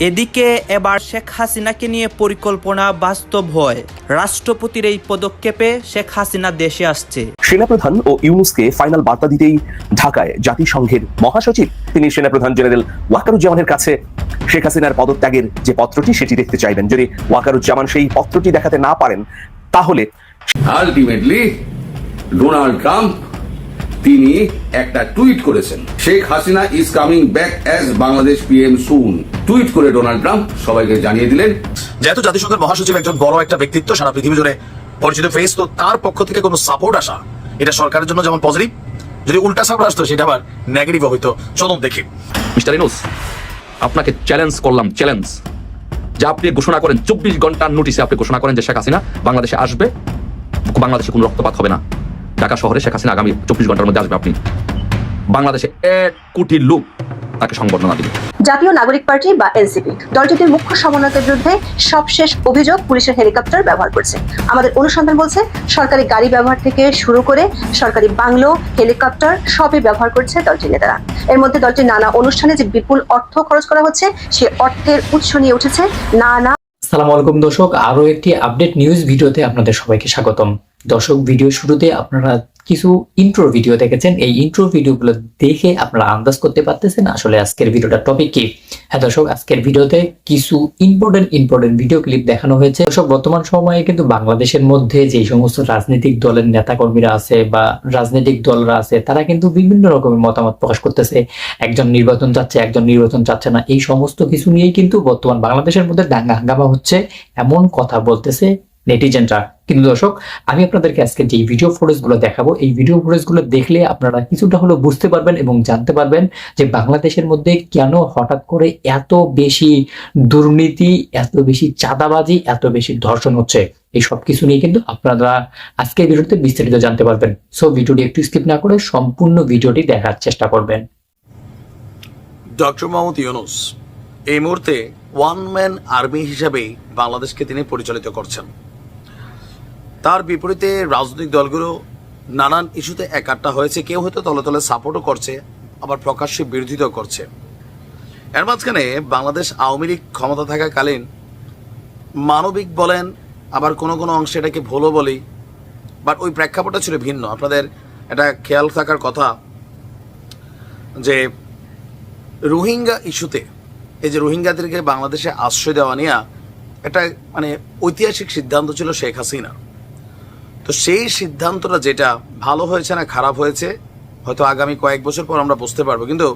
এদিকে এবার শেখ হাসিনাকে নিয়ে পরিকল্পনা বাস্তব হয়। রাষ্ট্রপতির এই পদক্ষেপে শেখ হাসিনা দেশে আসছে। সেনাপ্রধান ও ইউনুসকে ফাইনাল বার্তা দিতেই ঢাকায় জাতিসংঘের মহাসচিব তিনি সেনাপ্রধান জেনারেল ওয়াকারুজ্জামানের কাছে শেখ হাসিনার পদত্যাগের যে পত্রটি সেটি দেখতে চাইবেন। যদি ওয়াকারুজ্জামান সেই পত্রটি দেখাতে না পারেন তাহলে আলটিমেটলি ডোনাল্ড ট্রাম্প তিনি একটা টুইট করেছেন। Sheikh Hasina is coming back as Bangladesh PM soon tweet করে ডোনাল্ড ট্রাম্প সবাইকে জানিয়ে দিলেন যেহেতু জাতিসংঘের মহাসচিব একজন বড় একটা ব্যক্তিত্ব সারা পৃথিবী জুড়ে পরিচিত ফেস তো তার পক্ষ থেকে কোনো সাপোর্ট আসা এটা সরকারের জন্য যেমন পজিটিভ যদি উল্টা সাপোর্ট আসতো সেটা আবার নেগেটিভ হইতো। চলুন দেখি। মিস্টার ইনুস আপনাকে চ্যালেঞ্জ করলাম চ্যালেঞ্জ যা আপনি ঘোষণা করেন চব্বিশ ঘণ্টার নোটিশে আপনি ঘোষণা করেন যে শেখ হাসিনা বাংলাদেশে আসবে বাংলাদেশে কোনো রক্তপাত হবে না। ঢাকা শহরে শেখ হাসিনা আগামী চব্বিশ ঘণ্টার মধ্যে আসবে আপনি। বাংলাদেশে এক কোটি লোক তাকে সংবর্ধনা দিবে। জাতীয় নাগরিক পার্টি বা এনসিপি। দলটির মুখ্য সমন্বয়কের বিরুদ্ধে সবশেষ অভিযোগ পুলিশের হেলিকপ্টার ব্যবহার করছে। আমাদের অনুসন্ধান বলছে, সরকারি গাড়ি ব্যবহার থেকে শুরু করে সরকারি বাংলো, হেলিকপ্টার সবই ব্যবহার করছে দলটির নেতারা। এর মধ্যে দলটির নানা অনুষ্ঠানে যে বিপুল অর্থ খরচ করা হচ্ছে, সে অর্থের উৎস নিয়ে উঠেছে নানা সালাম আলাইকুম দর্শক আরও একটি আপডেট নিউজ ভিডিওতে আপনাদের সবাইকে স্বাগতম। দর্শক, ভিডিও শুরুতে আপনারা কিছু ইন্ট্রো ভিডিও দেখেছেন। এই ইন্ট্রো ভিডিওগুলো দেখে আপনারা আন্দাজ করতে পারতেছেন আসলে আজকের ভিডিওটার টপিক কি। হ্যাঁ দর্শক, আজকের ভিডিওতে কিছু ইম্পর্টেন্ট ইম্পর্টেন্ট ভিডিও ক্লিপ দেখানো হয়েছে। দর্শক, বর্তমান সময়ে কিন্তু বাংলাদেশের মধ্যে যে সমস্ত রাজনৈতিক দলের নেতাকর্মীরা আছে বা রাজনৈতিক দলরা আছে, তারা কিন্তু বিভিন্ন রকমের মতামত প্রকাশ করতেছে। একজন নির্বাচন চাচ্ছে, একজন নির্বাচন চাচ্ছে না। এই সমস্ত কিছু নিয়েই কিন্তু বর্তমান বাংলাদেশের মধ্যে দাঙ্গা হাঙ্গামা হচ্ছে। এমন কথা বলতেছে নেটিজেনরা। কিন্তু দর্শক, আমি আপনাদেরকে আজকে যে ভিডিও ফুটেজগুলো দেখাবো, এই ভিডিও ফুটেজগুলো দেখলে আপনারা কিছুটা হলেও বুঝতে পারবেন এবং জানতে পারবেন যে বাংলাদেশের মধ্যে কেন হঠাৎ করে এত বেশি দুর্নীতি, এত বেশি চাঁদাবাজি, এত বেশি ধর্ষণ হচ্ছে। এই সব কিছু নিয়ে কিন্তু আপনারা আজকের ভিডিওতে বিস্তারিত জানতে পারবেন। সো ভিডিওটি একটু স্কিপ না করে সম্পূর্ণ ভিডিওটি দেখার চেষ্টা করবেন। ডক্টর মোহাম্মদ ইউনুস এই মুহূর্তে ওয়ান ম্যান আর্মি হিসাবেই বাংলাদেশকে তিনি পরিচালিত করছেন। তার বিপরীতে রাজনৈতিক দলগুলো নানান ইস্যুতে একাট্টা হয়েছে। কেউ হয়তো তলে তলে সাপোর্টও করছে, আবার প্রকাশ্যে বিরোধিতাও করছে। এর মাঝখানে বাংলাদেশ আওয়ামী লীগ ক্ষমতা থাকাকালীন মানবিক বলেন, আবার কোনো কোনো অংশে এটাকে ভুলও বলি বাট ওই প্রেক্ষাপটটা ছিল ভিন্ন। আপনাদের এটা খেয়াল থাকার কথা যে রোহিঙ্গা ইস্যুতে, এই যে রোহিঙ্গাদেরকে বাংলাদেশে আশ্রয় দেওয়া নিয়ে একটা মানে ঐতিহাসিক সিদ্ধান্ত ছিল শেখ হাসিনা তো সেই সিদ্ধান্তটা যেটা ভালো হয়েছে না খারাপ হয়েছে, হয়তো আগামী কয়েক বছর পর আমরা বুঝতে পারব। কিন্তু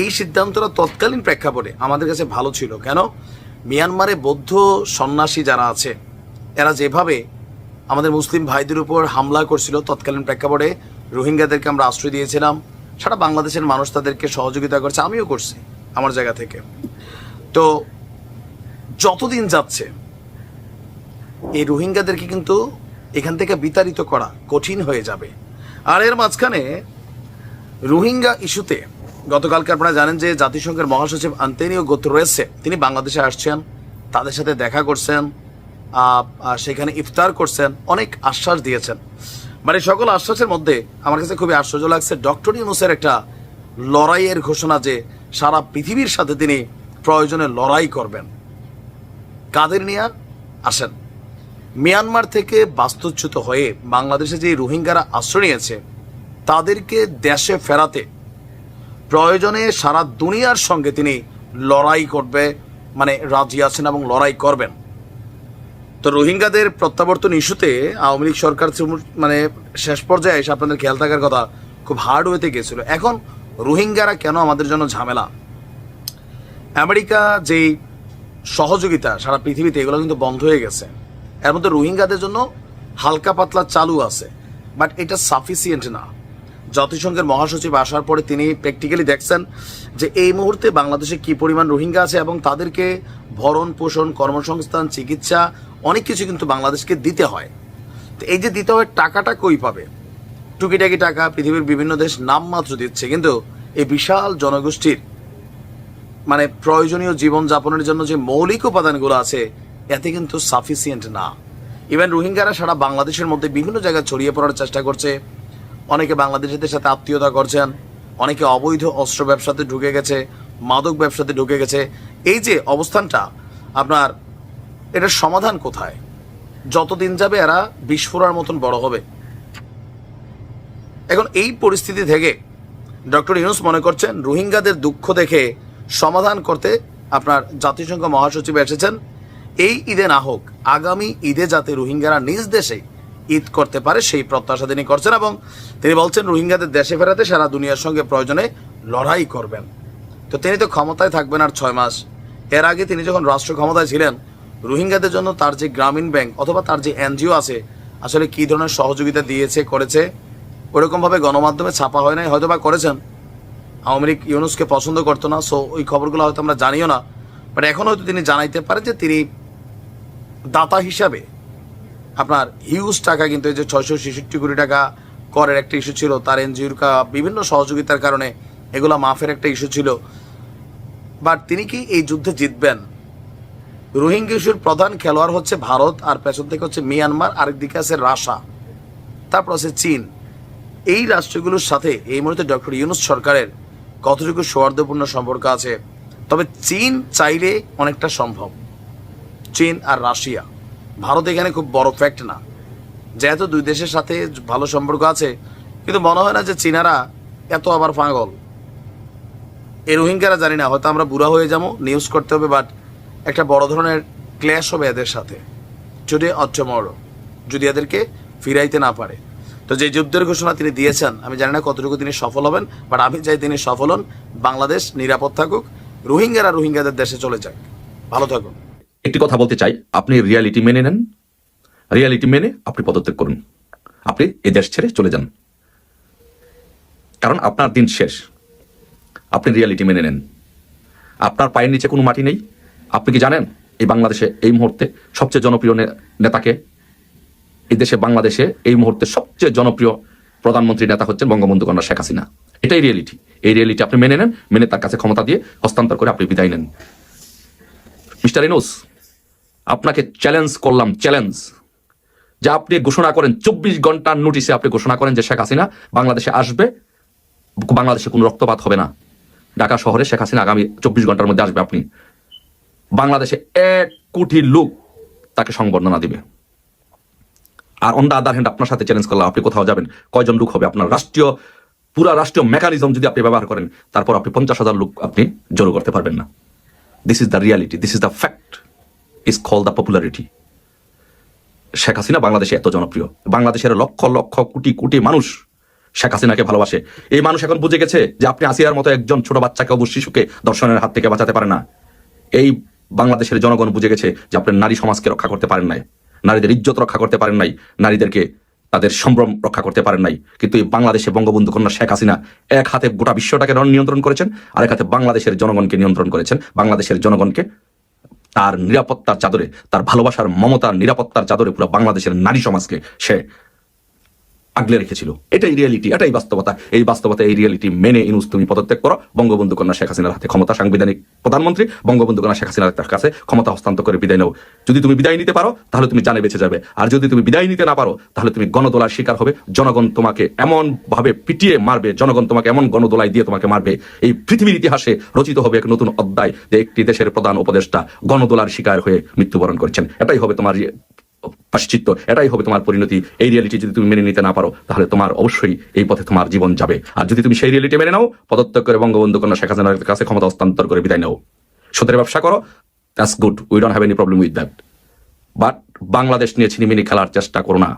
এই সিদ্ধান্তটা তৎকালীন প্রেক্ষাপটে আমাদের কাছে ভালো ছিল। কেন? মিয়ানমারে বৌদ্ধ সন্ন্যাসী যারা আছে, এরা যেভাবে আমাদের মুসলিম ভাইদের উপর হামলা করছিল তৎকালীন প্রেক্ষাপটে, রোহিঙ্গাদেরকে আমরা আশ্রয় দিয়েছিলাম, সারা বাংলাদেশের মানুষ তাদেরকে সহযোগিতা করছে, আমিও করছি আমার জায়গা থেকে। তো যতদিন যাচ্ছে, এই রোহিঙ্গাদেরকে কিন্তু এখান থেকে বিতাড়িত করা কঠিন হয়ে যাবে। আর এর মাঝখানে রোহিঙ্গা ইস্যুতে, গতকালকে আপনারা জানেন যে জাতিসংঘের মহাসচিব আন্তনিও গোত্রেসে তিনি বাংলাদেশে আসছেন, তাদের সাথে দেখা করছেন সেখানে ইফতার করছেন, অনেক আশ্বাস দিয়েছেন। মানে সকল আশ্বাসের মধ্যে আমার কাছে খুবই আশ্চর্য লাগছে, ডক্টর ইউনুসের একটা লড়াইয়ের ঘোষণা যে সারা পৃথিবীর সাথে তিনি প্রয়োজনে লড়াই করবেন। কাদের নিয়ে আসেন? মিয়ানমার থেকে বাস্তুচ্যুত হয়ে বাংলাদেশে যে রোহিঙ্গারা আশ্রয় নিয়েছে, তাদেরকে দেশে ফেরাতে প্রয়োজনে সারা দুনিয়ার সঙ্গে তিনি লড়াই করবে মানে রাজি আছেন এবং লড়াই করবেন। তো রোহিঙ্গাদের প্রত্যাবর্তন ইস্যুতে আওয়ামী লীগ সরকার মানে শেষ পর্যায়ে এসে আপনাদের খেয়াল থাকার কথা, খুব হার্ড ওয়েতে গেছিল এখন রোহিঙ্গারা কেন আমাদের জন্য ঝামেলা? আমেরিকা যেই সহযোগিতা, সারা পৃথিবীতে এগুলো কিন্তু বন্ধ হয়ে গেছে। এর মধ্যে রোহিঙ্গাদের জন্য হালকা পাতলা চালু আছে বাট এটা সাফিসিয়েন্ট না। জাতিসংঘের মহাসচিব আসার পরে তিনি প্র্যাকটিক্যালি দেখছেন যে এই মুহূর্তে বাংলাদেশে কি পরিমাণ রোহিঙ্গা আছে এবং তাদেরকে ভরণ পোষণ, কর্মসংস্থান, চিকিৎসা, অনেক কিছু কিন্তু বাংলাদেশকে দিতে হয়। তো এই যে দিতে হয়, টাকাটা কই পাবে? টুকিটাকি টাকা, পৃথিবীর বিভিন্ন দেশ নামমাত্র দিচ্ছে, কিন্তু এই বিশাল জনগোষ্ঠীর মানে প্রয়োজনীয় জীবন যাপনের জন্য যে মৌলিক উপাদানগুলো আছে এতে কিন্তু সাফিসিয়েন্ট না। ইভেন রোহিঙ্গারা সারা বাংলাদেশের মধ্যে বিভিন্ন জায়গায় ছড়িয়ে পড়ার চেষ্টা করছে। অনেকে বাংলাদেশিদের সাথে আত্মীয়তা করছেন, অনেকে অবৈধ অস্ত্র ব্যবসাতে ঢুকে গেছে, মাদক ব্যবসাতে ঢুকে গেছে। এই যে অবস্থানটা, আপনার এটার সমাধান কোথায়? যতদিন যাবে এরা বিস্ফোরার মতন বড় হবে। এখন এই পরিস্থিতি থেকে ডক্টর ইউনুস মনে করছেন, রোহিঙ্গাদের দুঃখ দেখে সমাধান করতে আপনার জাতিসংঘ মহাসচিব এসেছেন। এই ঈদে না হোক, আগামী ঈদে যাতে রোহিঙ্গারা নিজ দেশে ঈদ করতে পারে, সেই প্রত্যাশা তিনি করছেন এবং তিনি বলছেন, রোহিঙ্গাদের দেশে ফেরাতে সারা দুনিয়ার সঙ্গে প্রয়োজনে লড়াই করবেন। তো তিনি তো ক্ষমতায় থাকবেন আর ছয় মাস। এর আগে তিনি যখন রাষ্ট্র ক্ষমতায় ছিলেন, রোহিঙ্গাদের জন্য তার যে গ্রামীণ ব্যাংক অথবা তার যে এনজিও আছে, আসলে কী ধরনের সহযোগিতা দিয়েছে, করেছে, ওরকমভাবে গণমাধ্যমে ছাপা হয় নাই হয়তো বা করেছেন। আওয়ামী লীগ ইউনুসকে পছন্দ করতো না, সো ওই খবরগুলো হয়তো আমরা জানিও না। বাট এখন হয়তো তিনি জানাইতে পারে যে তিনি দাতা হিসাবে আপনার হিউজ টাকা কিন্তু এই যে ছয়শো ছেষট্টি কোটি টাকা করের একটা ইস্যু ছিল, তার এনজিওর কা বিভিন্ন সহযোগিতার কারণে এগুলা মাফের একটা ইস্যু ছিল। বাট তিনি কি এই যুদ্ধে জিতবেন? রোহিঙ্গা ইস্যুর প্রধান খেলোয়াড় হচ্ছে ভারত আর পেছন থেকে হচ্ছে মিয়ানমার আরেকদিকে আছে রাশা, তারপর আছে চীন। এই রাষ্ট্রগুলোর সাথে এই মুহূর্তে ডক্টর ইউনুস সরকারের কতটুকু সৌহার্দ্যপূর্ণ সম্পর্ক আছে? তবে চীন চাইলে অনেকটা সম্ভব। চীন আর রাশিয়া। ভারত এখানে খুব বড় ফ্যাক্ট না। যেহেতু দুই দেশের সাথে ভালো সম্পর্ক আছে, কিন্তু মনে হয় না যে চীনারা এত আবার পাগল। এই রোহিঙ্গারা জানি না, হয়তো আমরা বুড়া হয়ে যাব নিউজ করতে হবে বাট একটা বড় ধরনের ক্ল্যাশ হবে এদের সাথে। যদি অচ্চমর যদি এদেরকে ফিরাইতে না পারে। তো যে যুদ্ধের ঘোষণা তিনি দিয়েছেন, আমি জানি না কতটুকু তিনি সফল হবেন বাট আমি চাই তিনি সফল হন, বাংলাদেশ নিরাপদ থাকুক, রোহিঙ্গারা রোহিঙ্গাদের দেশে চলে যাক। ভালো থাকুন। একটি কথা বলতে চাই। আপনি রিয়ালিটি মেনে নেন। রিয়ালিটি মেনে আপনি পদত্যাগ করুন। আপনি এই দেশ ছেড়ে চলে যান। কারণ আপনার দিন শেষ। আপনি রিয়ালিটি মেনে নেন। আপনার পায়ের নিচে কোনো মাটি নেই। আপনি কি জানেন, এই বাংলাদেশে এই মুহূর্তে সবচেয়ে জনপ্রিয় নেতাকে? এই দেশে, বাংলাদেশে এই মুহূর্তে সবচেয়ে জনপ্রিয় প্রধানমন্ত্রী নেতা হচ্ছেন বঙ্গবন্ধু কন্যা শেখ হাসিনা। এটাই রিয়েলিটি এই রিয়েলিটি আপনি মেনে নেন, মেনে তার কাছে ক্ষমতা দিয়ে হস্তান্তর করে আপনি বিদায় নেন। মিস্টার ইনুস আপনাকে চ্যালেঞ্জ করলাম চ্যালেঞ্জ যে আপনি ঘোষণা করেন, চব্বিশ ঘণ্টার নোটিশে আপনি ঘোষণা করেন যে শেখ হাসিনা বাংলাদেশে আসবে, বাংলাদেশে কোনো রক্তপাত হবে না। ঢাকা শহরে শেখ হাসিনা আগামী চব্বিশ ঘণ্টার মধ্যে আসবে আপনি। বাংলাদেশে এক কোটি লোক তাকে সংবর্ধনা দিবে। আর অন দা আদার হ্যান্ড আপনার সাথে চ্যালেঞ্জ করলাম, আপনি কোথাও যাবেন, কয়জন লোক হবে? আপনার রাষ্ট্রীয়, পুরা রাষ্ট্রীয় মেকানিজম যদি আপনি ব্যবহার করেন, তারপর আপনি পঞ্চাশ হাজার লোক আপনি জড়ো করতে পারবেন না। This is the reality this is the fact is call the popularity Sheikh Hasina বাংলাদেশে এত জনপ্রিয়। বাংলাদেশের লক্ষ লক্ষ, কোটি কোটি মানুষ শেখ হাসিনাকে ভালোবাসে। এই মানুষ এখন বুঝে গেছে যে আপনি আসিয়ার মতো একজন ছোট বাচ্চাকে অবশ্য শিশুকে দর্শনের হাত থেকে বাঁচাতে পারে না। এই বাংলাদেশের জনগণ বুঝে গেছে যে আপনি নারী সমাজকে রক্ষা করতে পারেন নাই, নারীদের ইজ্জত রক্ষা করতে পারেন নাই, নারীদেরকে তাদের সম্ভ্রম রক্ষা করতে পারেন নাই। কিন্তু এই বাংলাদেশে বঙ্গবন্ধু কন্যা শেখ হাসিনা এক হাতে গোটা বিশ্বটাকে নিয়ন্ত্রণ করেছেন আর এক হাতে বাংলাদেশের জনগণকে নিয়ন্ত্রণ করেছেন। বাংলাদেশের জনগণকে তার নিরাপত্তার চাদরে তার ভালোবাসার মমতার নিরাপত্তার চাদরে পুরো বাংলাদেশের নারী সমাজকে সে আগলে রেখেছিল। এটাই রিয়েলিটি এটাই বাস্তবতা। এই বাস্তবতা, এই রিয়েলিটি মেনে ইনুস, তুমি পদত্যাগ করো। বঙ্গবন্ধু কন্যা শেখ হাসিনার হাতে ক্ষমতা, সাংবিধানিক প্রধানমন্ত্রী। বঙ্গবন্ধু কন্যা শেখ হাসিনার কাছে ক্ষমতা হস্তান্তর করে বিদায় নাও। যদি তুমি বিদায় নিতে পারো, তাহলে তুমি জানে বেঁচে যাবে। আর যদি তুমি বিদায় নিতে না পারো, তাহলে তুমি গণদোলার শিকার হবে। জনগণ তোমাকে এমন ভাবে পিটিয়ে মারবে, জনগণ তোমাকে এমন গণদোলায় দিয়ে তোমাকে মারবে। এই পৃথিবীর ইতিহাসে রচিত হবে এক নতুন অধ্যায় যে একটি দেশের প্রধান উপদেষ্টা গণদোলার শিকার হয়ে মৃত্যুবরণ করছেন। এটাই হবে তোমার পাশ্চিত্য, এটাই হবে তোমার পরিণতি। এই রিয়েলিটি যদি তুমি মেনে নিতে না পারো, তাহলে তোমার অবশ্যই এই পথে তোমার জীবন যাবে। আর যদি তুমি সেই রিয়ালিটি মেনে নাও পদত্যাগ করে বঙ্গবন্ধু কন্যা শেখ হাসিনার কাছে ক্ষমতা হস্তান্তর করে বিদায় নাও। সুদের ব্যবসা করো that's good we don't have any problem with that but Bangladesh নিয়ে ছিনিমিনি খেলার চেষ্টা করো না।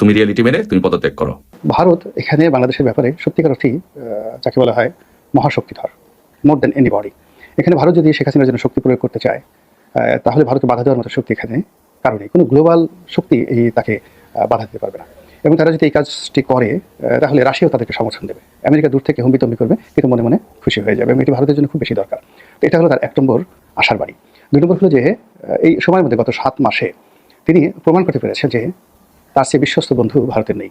তুমি রিয়েলিটি মেনে, তুমি পদত্যাগ করো। ভারত এখানে বাংলাদেশের ব্যাপারে সত্যিকার অর্থেই যাকে বলা হয় মহাশক্তিধর মোর দেন এনি বডি এখানে ভারত যদি শেখ হাসিনার জন্য শক্তি প্রয়োগ করতে চায় তাহলে ভারতকে বাধা দেওয়ার মতো শক্তি এখানে কারণে কোনো গ্লোবাল শক্তি এই তাকে বাধা দিতে পারবে না। এবং তারা যদি এই কাজটি করে তাহলে রাশিয়াও তাদেরকে সমর্থন দেবে। আমেরিকা দূর থেকে হম্বিতম্বি করবে, কিন্তু মনে মনে খুশি হয়ে যাবে। এবং এটি ভারতের জন্য খুব বেশি দরকার। তো এটা হলো তার এক নম্বর আশার বাড়ি দুই নম্বর হলো যে এই সময়ের মধ্যে গত সাত মাসে তিনি প্রমাণ করতে পেরেছেন যে, তার চেয়ে বিশ্বস্ত বন্ধু ভারতের নেই।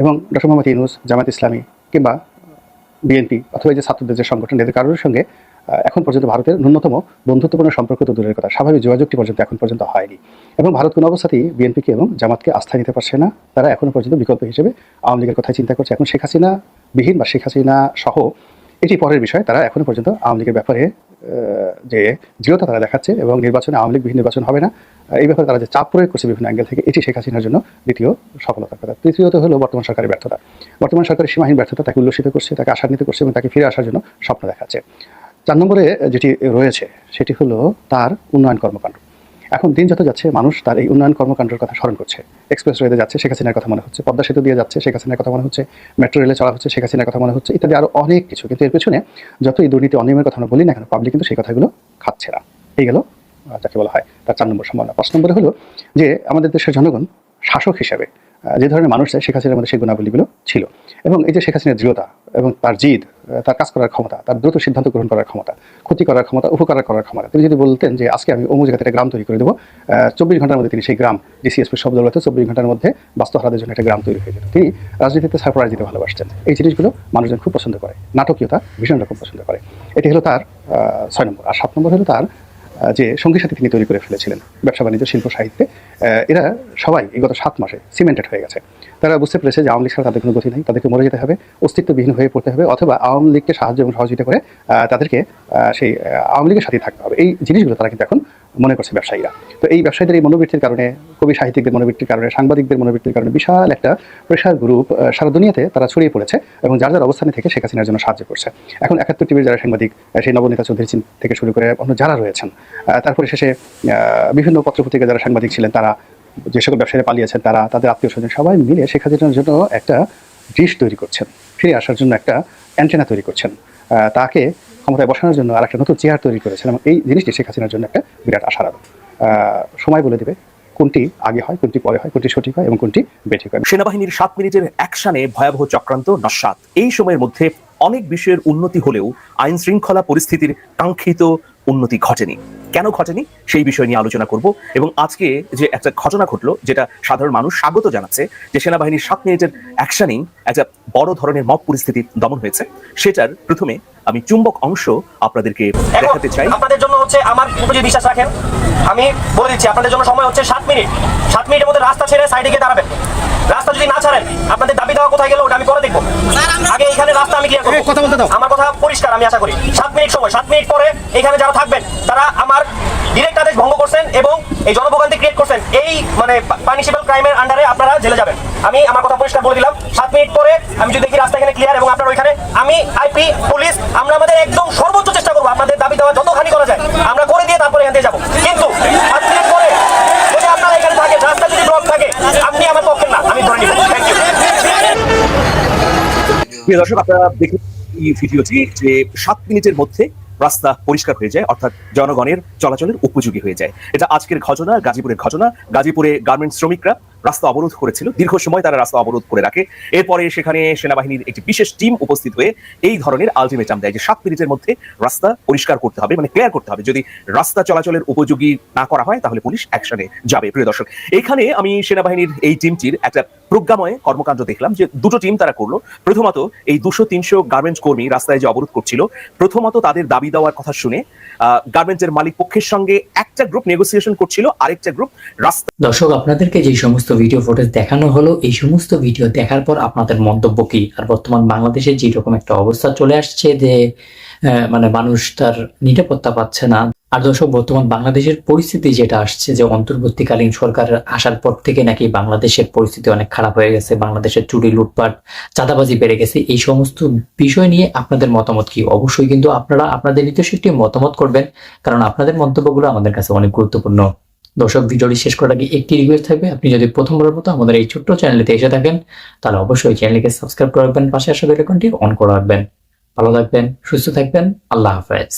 এবং ডক্টর মোহাম্মদ ইউনুস জামাত ইসলামী কিংবা বিএনপি অথবা যে ছাত্রদের যে সংগঠন, এদের কারোর সঙ্গে এখন পর্যন্ত ভারতের ন্যূনতম বন্ধুত্বপূর্ণ সম্পর্ক তো দূরের কথা। স্বাভাবিক যোগাযোগটি পর্যন্ত এখন পর্যন্ত হয়নি। এবং ভারত কোনো অবস্থাতেই বিএনপিকে এবং জামাতকে আস্থা নিতে পারছে না। তারা এখনও পর্যন্ত বিকল্প হিসেবে আওয়ামী লীগের কথাই চিন্তা করছে। এখন শেখ হাসিনা বিহীন বা শেখ হাসিনা সহ এটি পরের বিষয়। তারা এখনও পর্যন্ত আওয়ামী লীগের ব্যাপারে যে দৃঢ়তা তারা দেখাচ্ছে এবং নির্বাচনে আওয়ামী লীগ বিহীন নির্বাচন হবে না এই ব্যাপারে তারা যে চাপ প্রয়োগ করছে বিভিন্ন অ্যাঙ্গেল থেকে, এটি শেখ হাসিনার জন্য দ্বিতীয় সফলতার কথা। তৃতীয়ত হলো বর্তমান সরকারের ব্যর্থতা। বর্তমান সরকারের সীমাহীন ব্যর্থতা তাকে উল্লসিত করছে, তাকে আশান্বিত করছে এবং তাকে ফিরে আসার জন্য স্বপ্ন দেখাচ্ছে। চার নম্বরে যেটি রয়েছে, সেটি হলো তার উন্নয়ন কর্মকাণ্ড। এখন দিন যত যাচ্ছে, মানুষ তার এই উন্নয়ন কর্মকাণ্ডের কথা স্মরণ করছে। এক্সপ্রেস ওয়েতে যাচ্ছে, শেখ হাসিনার কথা মনে হচ্ছে। পদ্মা সেতু দিয়ে যাচ্ছে, শেখ হাসিনার কথা মনে হচ্ছে। মেট্রো রেলে চলা হচ্ছে, শেখ হাসিনার কথা মনে হচ্ছে, ইত্যাদি আরও অনেক কিছু। কিন্তু এর পেছনে যত এই দুর্নীতি অনিয়মের কথা আমরা বলি না কেন পাবলিক কিন্তু সেই কথাগুলো খাচ্ছে না। এই গেল যাকে বলা হয় তার চার নম্বর সম্ভাবনা। পাঁচ নম্বরে হলো যে, আমাদের দেশের জনগণ শাসক হিসেবে যে ধরনের মানুষ চায়, শেখ হাসিনার মধ্যে সেই গুণাবলীগুলো ছিল। এবং এই যে শেখ হাসিনার দৃঢ়তা এবং তার জিদ তার কাজ করার ক্ষমতা, তার দ্রুত সিদ্ধান্ত গ্রহণ করার ক্ষমতা, ক্ষতি করার ক্ষমতা, উপকার করার ক্ষমতা, তিনি যদি বলতেন যে আজকে আমি অমুক জায়গাতে একটা গ্রাম তৈরি করে দেবো চব্বিশ ঘণ্টার মধ্যে তিনি সেই গ্রাম ডিসিএসপি শব্দ বলতে চব্বিশ ঘণ্টার মধ্যে বাস্তব বাস্তবহারাদের জন্য একটা গ্রাম তৈরি হয়ে যেত। তিনি রাজনীতিতে সারপ্রাইজ দিতে ভালোবাসতেন। এই জিনিসগুলো মানুষজন খুব পছন্দ করে। নাটকীয়তা ভীষণ রকম পছন্দ করে। এটি হলো তার ছয় নম্বর। আর সাত নম্বর হলো তার যে সঙ্গী সাথে তিনি তৈরি করে ফেলেছিলেন ব্যবসা বাণিজ্য, শিল্প, সাহিত্যে এরা সবাই এই গত সাত মাসে সিমেন্টেড হয়ে গেছে। তারা বুঝতে পেরেছে যে আওয়ামী লীগ ছাড়া তাদের কোনো গতি নেই, তাদেরকে মরে যেতে হবে, অস্তিত্ববিহীন হয়ে পড়তে হবে, অথবা আওয়ামী লীগকে সাহায্য এবং সহযোগিতা করে তাদেরকে সেই আওয়ামী লীগের সাথে থাকতে হবে। এই জিনিসগুলো তারা কিন্তু এখন মনে করছে ব্যবসায়ীরা। তো এই ব্যবসায়ীদের এই মনোবৃত্তির কারণে, কবি সাহিত্যিকদের মনোবৃত্তির কারণে, সাংবাদিকদের মনোবৃত্তির কারণে বিশাল একটা প্রেশার গ্রুপ সারা দুনিয়াতে তারা ছড়িয়ে পড়েছে এবং যার যার অবস্থানে থেকে শেখ হাসিনার জন্য সাহায্য করছে। এখন একাত্তর টিভির যারা সাংবাদিক সেই নবনীতা চৌধুরী থেকে শুরু করে অন্য যারা রয়েছেন তারপরে শেষে বিভিন্ন পত্রপত্রিকা যারা সাংবাদিক ছিলেন, তারা যে সকল ব্যবসায়ীরা পালিয়েছেন, তারা, তাদের আত্মীয় স্বজন সবাই মিলে শেখ হাসিনার জন্য একটা ডিশ তৈরি করছেন। ফিরে আসার জন্য একটা অ্যান্টেনা তৈরি করছেন। তাকে ক্ষমতায় বসানোর জন্য আর একটা নতুন চেয়ার তৈরি করেছেন এবং এই জিনিসটি শেখ হাসিনার জন্য একটা বিরাট আশার আলো। সময় বলে দেবে কোনটি আগে হয়, কোনটি পরে হয়, কোনটি সঠিক হয় এবং কোনটি বেঠিক হয়। সেনাবাহিনীর সাত মিনিটের অ্যাকশনে ভয়াবহ চক্রান্ত, নস্বাত। এই সময়ের মধ্যে অনেক বিষয়ের উন্নতি হলেও আইন শৃঙ্খলা পরিস্থিতির কাঙ্ক্ষিত উন্নতি ঘটেনি। কেন ঘটেনি? সেই বিষয় নিয়ে আলোচনা করব এবং আজকে যে একটা ঘটনা ঘটলো, যেটা সাধারণ মানুষ স্বাগত জানাচ্ছে, যে সেনাবাহিনীর সাত মিনিটের অ্যাকশনেই একটা বড় ধরনের মব পরিস্থিতি দমন হয়েছে। সেটার প্রথমে আমি চুম্বক অংশ আপনাদেরকে দেখাতে চাই। আপনাদের জন্য হচ্ছে আমার উপর বিশ্বাস রাখেন। আমি বলে দিচ্ছি, আপনাদের জন্য সময় হচ্ছে সাত মিনিট। সাত মিনিটের মধ্যে রাস্তা ছেড়ে সাইডে গিয়ে দাঁড়াবেন। রাস্তা যদি না ছাড়েন আপনাদের দাবি দেওয়া কোথায় গেল ওটা আমি পরে দেখব। আগে এখানে রাস্তা আমি ক্লিয়ার করব। কথা বলতে দাও। আমার কথা পরিষ্কার আমি আশা করি। সাত মিনিট সময় সাত মিনিট পরে এখানে যারা থাকবেন তারা আমার ডিরেক্ট আদেশ ভঙ্গ করছেন এবং এই জনভোগান্তি ক্রিয়েট করছেন। এই মানে পানিশেবল ক্রাইমের আন্ডারে আপনারা জেলে যাবেন। আমি আমার কথা পরিষ্কার বলে দিলাম। সাত মিনিট পরে আমি যদি দেখি রাস্তা এখানে ক্লিয়ার এবং আপনার ওইখানে আমি আইপি পুলিশ আমরা আমাদের একদম সর্বোচ্চ চেষ্টা করব আপনাদের দাবি দেওয়া যতখানি করা যায়। আমরা করে দিয়ে তারপরে এখান থেকে যাব। কিন্তু সাত মিনিট পরে যদি আপনারা এখানে থাকেন রাস্তা যদি ব্লক থাকে আপনি আমার দর্শক, আপনারা দেখুন এই ভিডিওটি যে সাত মিনিটের মধ্যে রাস্তা পরিষ্কার হয়ে যায়, অর্থাৎ জনগণের চলাচলের উপযোগী হয়ে যায়। এটা আজকের ঘটনা, গাজীপুরের ঘটনা। গাজীপুরে গার্মেন্টস শ্রমিকরা রাস্তা অবরোধ করেছিল। দীর্ঘ সময় তারা রাস্তা অবরোধ করে রাখে। এরপরে সেখানে সেনাবাহিনীর একটি বিশেষ টিম উপস্থিত হয়ে এই ধরনের আলটিমেটাম দেয় যে সাত মিনিটের মধ্যে রাস্তা পরিষ্কার করতে হবে মানে ক্লিয়ার করতে হবে। যদি রাস্তা চলাচলের উপযোগী না করা হয়, তাহলে পুলিশ অ্যাকশনে যাবে, প্রিয় দর্শক। এখানে আমি সেনাবাহিনীর এই টিমটির একটা প্রজ্ঞাময় কর্মকাণ্ড দেখলাম যে দুটো টিম তারা করল। প্রথমত এই দুশো তিনশো গার্মেন্টস কর্মী রাস্তায় যে অবরোধ করছিল, প্রথমত তাদের দাবি দেওয়ার কথা শুনে গার্মেন্টসের মালিক পক্ষের সঙ্গে একটা গ্রুপ নেগোসিয়েশন করছিল, আরেকটা গ্রুপ রাস্তা দর্শক, আপনাদেরকে যে সমস্ত ভিডিও ফুটেজ দেখানো হলো, এই সমস্ত ভিডিও দেখার পর আপনাদের মন্তব্য কি? আর বর্তমান বাংলাদেশে যে রকম একটা অবস্থা চলে আসছে যে মানে মানুষ তার নিরাপত্তা পাচ্ছে না। আর দর্শক, বর্তমান বাংলাদেশের পরিস্থিতি যেটা আসছে যে, অন্তর্বর্তীকালীন সরকারের আসার পর থেকে নাকি বাংলাদেশের পরিস্থিতি অনেক খারাপ হয়ে গেছে। বাংলাদেশের চুরি, লুটপাট, চাঁদাবাজি বেড়ে গেছে। এই সমস্ত বিষয় নিয়ে আপনাদের মতামত কি? অবশ্যই কিন্তু আপনারা আপনাদের নিজস্ব একটি মতামত করবেন, কারণ আপনাদের মন্তব্যগুলো আমাদের কাছে অনেক গুরুত্বপূর্ণ। দর্শক ভিডিওটি শেষ করার আগে একটি রিকোয়েস্ট থাকবে। আপনি যদি প্রথমবারের মতো আমাদের এই ছোট্ট চ্যানেলটিতে এসে থাকেন, তাহলে অবশ্যই চ্যানেলকে সাবস্ক্রাইব করে রাখবেন, পাশে আসা বেল আইকনটি অন করে রাখবেন। ভালো থাকবেন, সুস্থ থাকবেন, আল্লাহ হাফেজ।